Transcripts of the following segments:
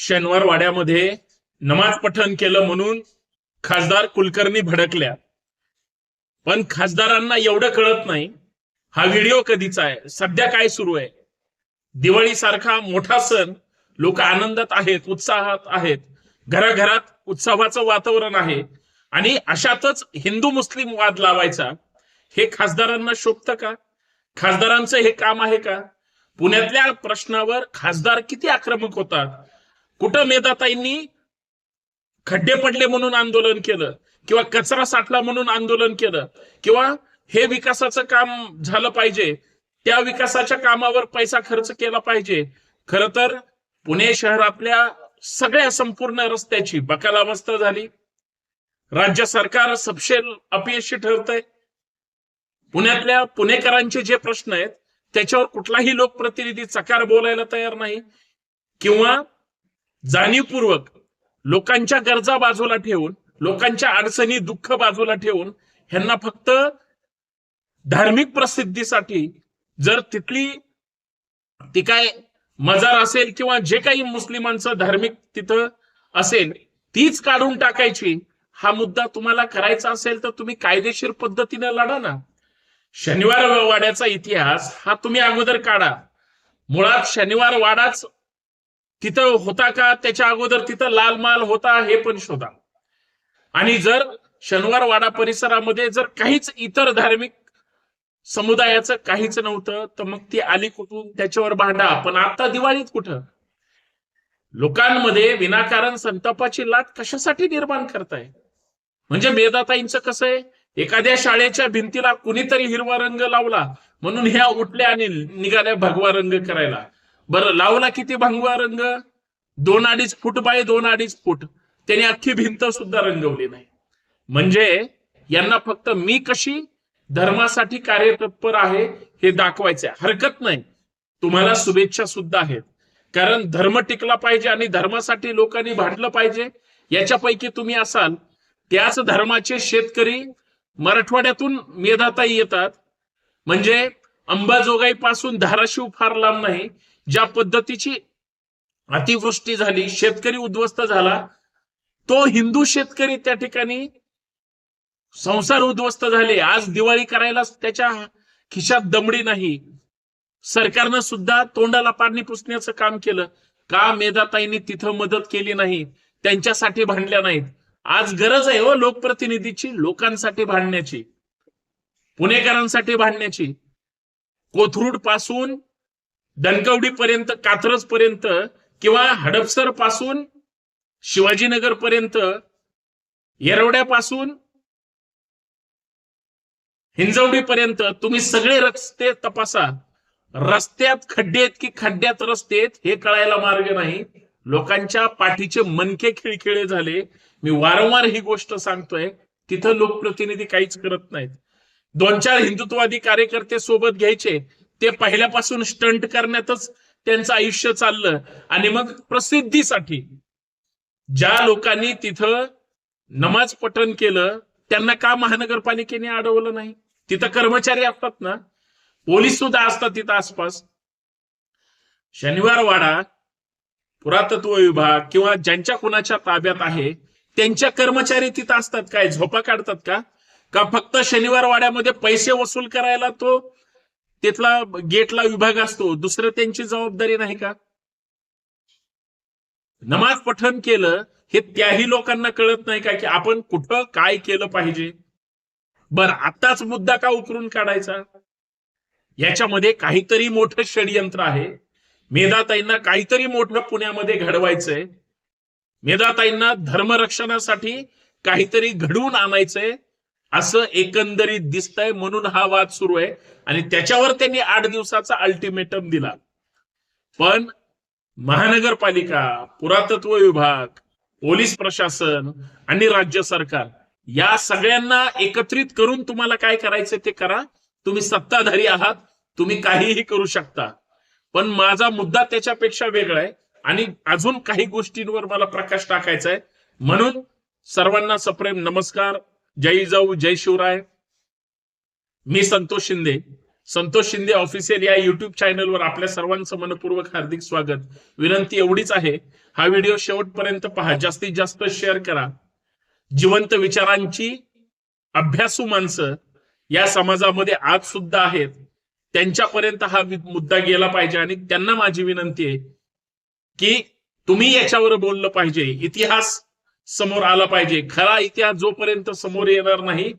शनिवार वाड्यामध्ये नमाज पठण केलं म्हणून खासदार कुलकर्णी भडकल्या. पण खासदारांना एवढं कळत नाही हा व्हिडिओ कधीचा आहे? सध्या काय सुरू आहे? दिवाळी सारखा मोठा सण लोक आनंदात आहेत उत्साहात आहेत. घराघरात उत्सवाचं वातावरण आहे. आणि अशातच हिंदू मुस्लिम वाद लावायचा हे खासदारांना शोभतं का? खासदारांचं हे काम आहे का? पुण्यातल्या प्रश्नावर खासदार किती आक्रमक होतात? कुठं मेधाताईंनी खड्डे पडले म्हणून आंदोलन केलं किंवा कचरा साठला म्हणून आंदोलन केलं किंवा हे विकासाचं काम झालं पाहिजे त्या विकासाच्या कामावर पैसा खर्च केला पाहिजे. खर तर पुणे शहरातल्या सगळ्या संपूर्ण रस्त्याची बकालावस्था झाली. राज्य सरकार सपशेल अपयशी ठरतंय. पुण्यातल्या पुणेकरांचे जे प्रश्न आहेत त्याच्यावर कुठलाही लोकप्रतिनिधी चकार बोलायला तयार नाही. किंवा जाणीवपूर्वक लोकांच्या गरजा बाजूला ठेवून लोकांच्या अडचणी दुःख बाजूला ठेवून ह्यांना फक्त धार्मिक प्रसिद्धीसाठी जर तिथली ती काय मजार असेल किंवा जे काही मुस्लिमांचं धार्मिक तिथं असेल तीच काढून टाकायची. हा मुद्दा तुम्हाला करायचा असेल तर तुम्ही कायदेशीर पद्धतीने लढा ना. शनिवार वाड्याचा इतिहास हा तुम्ही अगोदर काढा. मुळात शनिवार वाडाच तिथं होता का? त्याच्या अगोदर तिथं लाल माल होता हे पण शोधा. आणि जर शनिवार वाडा परिसरामध्ये जर काहीच इतर धार्मिक समुदायाचं काहीच नव्हतं तर मग ती आली कुठून? त्याच्यावर भांडा. पण आता दिवाळीत कुठं? लोकांमध्ये विनाकारण संतापाची लाट कशासाठी निर्माण करताय? म्हणजे मेधाताईंचं कसं आहे? एखाद्या शाळेच्या भिंतीला कुणीतरी हिरवा रंग लावला म्हणून ह्या उठल्या आणि निघाल्या भगवा रंग करायला. बरं लावला किती भंगवा रंग? दोन अडीच फूट बाय दोन अडीच फूट. त्यांनी अख्खी भिंत सुद्धा रंगवली नाही. म्हणजे यांना फक्त मी कशी धर्मासाठी कार्यतत्पर आहे हे दाखवायचे हरकत नाही. तुम्हाला शुभेच्छा सुद्धा आहेत. कारण धर्म टिकला पाहिजे आणि धर्मासाठी लोकांनी भांडलं पाहिजे याच्यापैकी तुम्ही असाल. त्याच धर्माचे शेतकरी मराठवाड्यातून मेधाताई येतात. म्हणजे अंबाजोगाई पासून धाराशिव फार लांब नाही. ज्या पद्धतीची अतिवृष्टी झाली शेतकरी उद्ध्वस्त झाला तो हिंदू शेतकरी त्या ठिकाणी संसार उद्ध्वस्त झाले. आज दिवाळी करायला त्याच्या खिशात दमडी नाही. सरकारनं सुद्धा तोंडाला पाणी पुसण्याचं काम केलं. का मेधाताईंनी तिथं मदत केली नाही? त्यांच्यासाठी भांडल्या नाहीत. आज गरज आहे हो लोकप्रतिनिधीची लोकांसाठी भांडण्याची. पुणेकरांसाठी भांडण्याची. कोथरूडपासून दणकवडी पर्यंत कात्रज पर्यंत किंवा हडपसरपासून शिवाजीनगर पर्यंत येरवड्यापासून हिंजवडी पर्यंत तुम्ही सगळे रस्ते तपासा रस्त्यात खड्डे आहेत की खड्ड्यात रस्ते आहेत हे कळायला मार्ग नाही. लोकांच्या पाठीचे मनके खिळखिळे झाले. मी वारंवार ही गोष्ट सांगतोय तिथं लोकप्रतिनिधी काहीच करत नाहीत. दोन चार हिंदुत्ववादी कार्यकर्ते सोबत घ्यायचे ते पहिल्यापासून स्टंट करण्यातच त्यांचं आयुष्य चाललं. आणि मग प्रसिद्धीसाठी ज्या लोकांनी तिथं नमाज पठण केलं त्यांना का महानगरपालिकेने अडवलं नाही? तिथं कर्मचारी असतात ना. पोलीस सुद्धा असतात तिथं आसपास. शनिवार वाडा पुरातत्व विभाग किंवा ज्यांच्या कुणाच्या ताब्यात आहे त्यांच्या कर्मचारी तिथं असतात. काय झोपा काढतात का? का फक्त शनिवार वाड्यामध्ये पैसे वसूल करायला तो तिथला गेटला विभाग असतो दुसरं त्यांची जबाबदारी नाही का? नमाज पठन केलं हे त्याही लोकांना कळत नाही का की आपण कुठं काय केलं पाहिजे? बर आताच मुद्दा का उकरून काढायचा? याच्यामध्ये काहीतरी मोठं षडयंत्र आहे. मेधाताईंना काहीतरी मोठं पुण्यामध्ये घडवायचंय. मेधाताईंना धर्मरक्षणासाठी काहीतरी घडवून आणायचंय. असं एकंदरीत दिसतंय म्हणून हा वाद सुरू आहे. आणि त्याच्यावर त्यांनी आठ दिवसाचा अल्टिमेटम दिला. पण महानगरपालिका पुरातत्व विभाग पोलीस प्रशासन आणि राज्य सरकार या सगळ्यांना एकत्रित करून तुम्हाला काय करायचं ते करा. तुम्ही सत्ताधारी आहात. तुम्ही काहीही करू शकता. पण माझा मुद्दा त्याच्यापेक्षा वेगळा आहे. आणि अजून काही गोष्टींवर मला प्रकाश टाकायचा आहे म्हणून सर्वांना सप्रेम नमस्कार. जय जाऊ जय शिवराय. मी संतोष शिंदे. संतोष शिंदे ऑफिशियल या युट्यूब चॅनलवर आपल्या सर्वांचं मनपूर्वक हार्दिक स्वागत. विनंती एवढीच आहे हा व्हिडिओ शेवटपर्यंत पहा. जास्तीत जास्त शेअर करा. जिवंत विचारांची अभ्यासू माणसं या समाजामध्ये आज सुद्धा आहेत. त्यांच्यापर्यंत हा मुद्दा गेला पाहिजे आणि त्यांना माझी विनंती आहे की तुम्ही याच्यावर बोललं पाहिजे. इतिहास समोर आला पाहिजे. खरा इतिहास जोपर्यंत समोर येणार नाही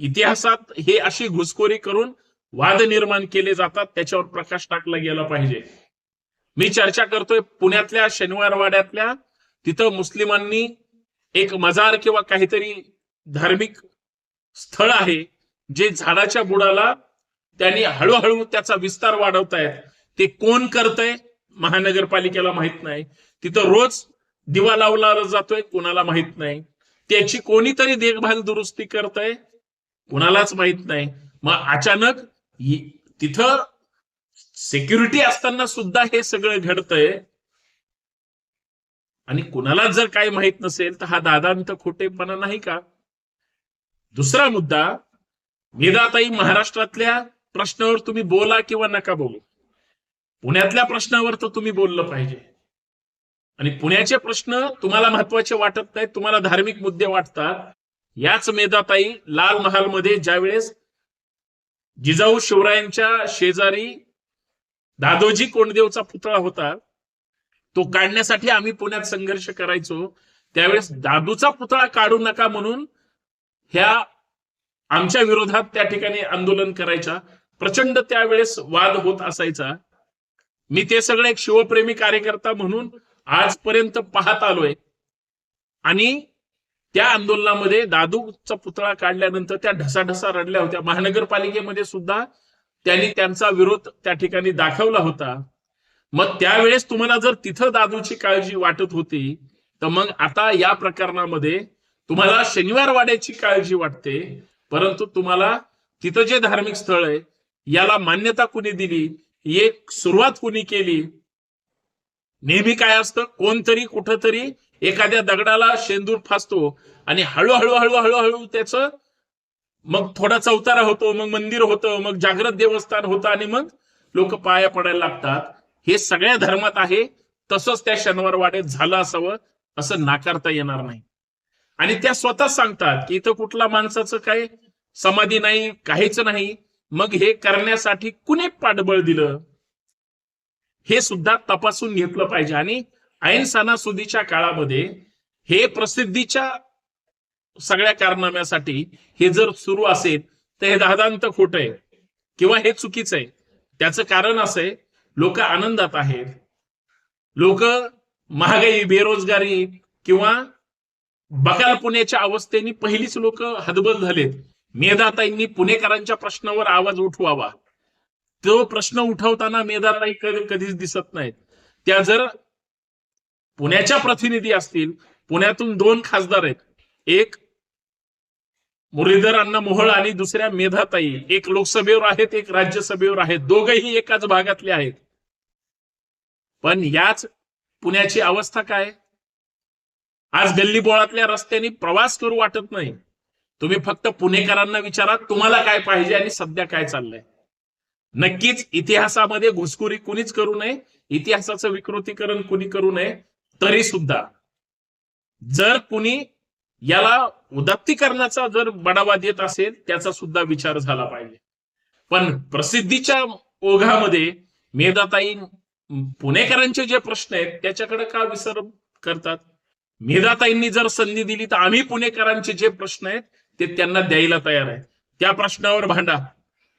इतिहासात हे अशी घुसखोरी करून वाद निर्माण केले जातात त्याच्यावर प्रकाश टाकला गेला पाहिजे. मी चर्चा करतोय पुण्यातल्या शनिवार वाड्यातल्या तिथं मुस्लिमांनी एक मजार किंवा काहीतरी धार्मिक स्थळ आहे जे झाडाच्या बुडाला त्यांनी हळूहळू त्याचा विस्तार वाढवतायत. ते कोण करतंय महानगरपालिकेला माहीत नाही. तिथं रोज दिवा लावला जातोय कोणाला माहीत नाही. त्याची कोणीतरी देखभाल दुरुस्ती करतंय कुणालाच माहीत नाही. मग अचानक तिथं सिक्युरिटी असताना सुद्धा हे सगळं घडतंय. आणि कुणालाच जर काही माहीत नसेल तर हा दादांत खोटेपणा नाही का? दुसरा मुद्दा वेदाताई महाराष्ट्रातल्या प्रश्नावर तुम्ही बोला किंवा नका बोलू. पुण्यातल्या प्रश्नावर तर तुम्ही बोललं पाहिजे. आणि पुण्याचे प्रश्न तुम्हाला महत्त्वाचे वाटत नाहीत तुम्हाला धार्मिक मुद्दे वाटतात. याच मेधाताई लाल महालमध्ये ज्यावेळेस जिजाऊ शिवरायांच्या शेजारी दादोजी कोंडदेवचा पुतळा होता तो काढण्यासाठी आम्ही पुण्यात संघर्ष करायचो. त्यावेळेस दादूचा पुतळा काढू नका म्हणून ह्या आमच्या विरोधात त्या ठिकाणी आंदोलन करायच्या प्रचंड त्यावेळेस वाद होत असायचा. मी ते सगळे एक शिवप्रेमी कार्यकर्ता म्हणून आजपर्यंत पाहत आलोय. आणि त्या आंदोलनामध्ये दादूचा पुतळा काढल्यानंतर त्या ढसाढसा रडल्या होत्या. महानगरपालिकेमध्ये सुद्धा त्यांनी त्यांचा विरोध त्या ठिकाणी दाखवला होता. मग त्यावेळेस तुम्हाला जर तिथं दादूची काळजी वाटत होती तर मग आता या प्रकरणामध्ये तुम्हाला शनिवार वाड्याची काळजी वाटते परंतु तुम्हाला तिथं जे धार्मिक स्थळ आहे याला मान्यता कुणी दिली? एक सुरुवात कुणी केली? नेहमी काय असतं? कोणतरी कुठंतरी एखाद्या दगडाला शेंदूर फासतो आणि हळूहळू हळूहळू हळू त्याचं मग थोडा चौतारा होतो मग मंदिर होतं मग जागृत देवस्थान होतं आणि मग लोक पाया पडायला लागतात. हे सगळ्या धर्मात आहे. तसंच त्या शनिवार वाड्यात झालं असावं असं नाकारता येणार नाही. आणि त्या स्वतः सांगतात की इथं कुठला माणसाचं काय समाधी नाही काहीच नाही. मग हे करण्यासाठी कुणी पाठबळ दिलं? हे सुद्धा तपासून घेतलं पाहिजे. आणि ऐन सणासुदीच्या काळामध्ये हे प्रसिद्धीच्या सगळ्या कारनाम्यासाठी हे जर सुरू असेल तर हे दादांत खोट आहे किंवा हे चुकीचं आहे. त्याचं कारण असं आहे लोक आनंदात आहेत. लोक महागाई बेरोजगारी किंवा बकाल पुण्याच्या अवस्थेने पहिलीच लोक हतबल झालेत. मेधाताईंनी पुणेकरांच्या प्रश्नावर आवाज उठवावा. तो प्रश्न उठवताना मेधाताई कधी कधीच दिसत नाहीत. त्या जर पुण्याच्या प्रतिनिधी असतील पुण्यातून दोन खासदार आहेत. एक मुरलीधर अण्णा मोहळ आणि दुसऱ्या मेधाताई. एक लोकसभेवर आहेत एक राज्यसभेवर आहेत. दोघही एकाच भागातले आहेत. पण याच पुण्याची अवस्था काय? आज गल्लीबोळातल्या रस्त्याने प्रवास करू वाटत नाही. तुम्ही फक्त पुणेकरांना विचारा तुम्हाला काय पाहिजे आणि सध्या काय चाललंय. नक्कीच इतिहासामध्ये घुसखोरी कुणीच करू नये इतिहासाचं विकृतीकरण कुणी करू नये तरी सुद्धा जर कुणी याला उदात्तीकरणाचा जर बढावा देत असेल त्याचा सुद्धा विचार झाला पाहिजे. पण प्रसिद्धीच्या ओघामध्ये मेधाताई पुणेकरांचे जे प्रश्न आहेत त्याच्याकडे का विसर करतात? मेधाताईंनी जर संधी दिली तर आम्ही पुणेकरांचे जे प्रश्न आहेत ते त्यांना द्यायला तयार आहेत. त्या प्रश्नावर भांडा.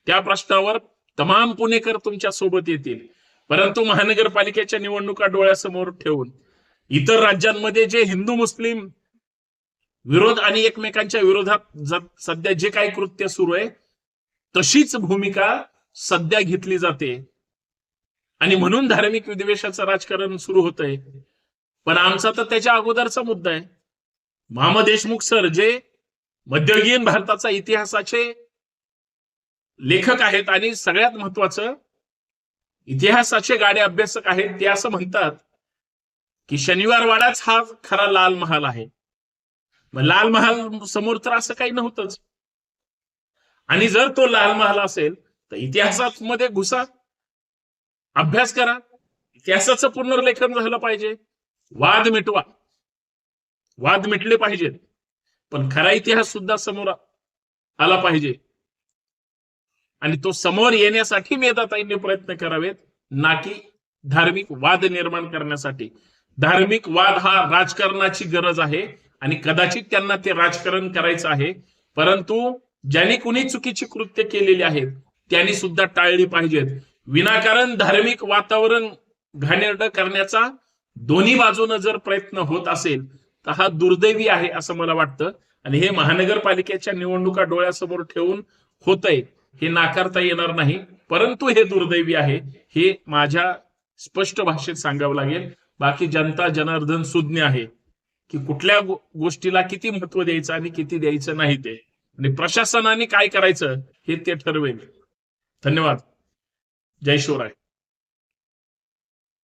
त्या प्रश्नावर तमाम पुणेकर तुमच्यासोबत येतील. परंतु महानगरपालिकेच्या निवडणुका डोळ्यासमोर ठेवून इतर राज्यांमध्ये जे हिंदू मुस्लिम विरोध आणि एकमेकांच्या विरोधात सध्या जे काही कृत्य सुरू आहे तशीच भूमिका सध्या घेतली जाते. आणि म्हणून धार्मिक विद्वेषाचं राजकारण सुरू होत आहे पण आमचा तर त्याच्या अगोदरचा मुद्दा आहे. मामा देशमुख सर जे मध्ययुगीन भारताचा इतिहासाचे लेखक आहेत आणि सगळ्यात महत्वाचं इतिहासाचे गाडे अभ्यासक आहेत ते असं म्हणतात की शनिवारवाडाच हा खरा लाल महाल आहे. मग लाल महाल समोर तर असं काही नव्हतंच. आणि जर तो लाल महाल असेल तर इतिहासात मध्ये घुसा अभ्यास करा इतिहासाचं पुनर्लेखन झालं पाहिजे. वाद मिटवा. वाद मिटले पाहिजेत. पण खरा इतिहास सुद्धा समोर आला पाहिजे. आणि तो समोर येण्यासाठी मेधाताईंनी प्रयत्न करावेत. ना की धार्मिक वाद निर्माण करण्यासाठी. धार्मिक वाद हा राजकारणाची गरज आहे आणि कदाचित त्यांना ते राजकारण करायचं आहे. परंतु ज्यांनी कुणी चुकीची कृत्य केलेली आहेत त्यांनी सुद्धा टाळली पाहिजेत. विनाकारण धार्मिक वातावरण घाणेरडं करण्याचा दोन्ही बाजूनं जर प्रयत्न होत असेल तर हा दुर्दैवी आहे असं मला वाटतं. आणि हे महानगरपालिकेच्या निवडणुका डोळ्यासमोर ठेवून होतंय. हे नाकारता येणार नाही परंतु हे दुर्दैवी आहे. हे माझ्या स्पष्ट भाषेत सांगावं लागेल. बाकी जनता जनार्दन सुज्ञ आहे की कुठल्या गोष्टीला किती महत्त्व द्यायचं आणि किती द्यायचं नाही ते. आणि प्रशासनाने काय करायचं हे ते ठरवेल. धन्यवाद. जय शिवराय.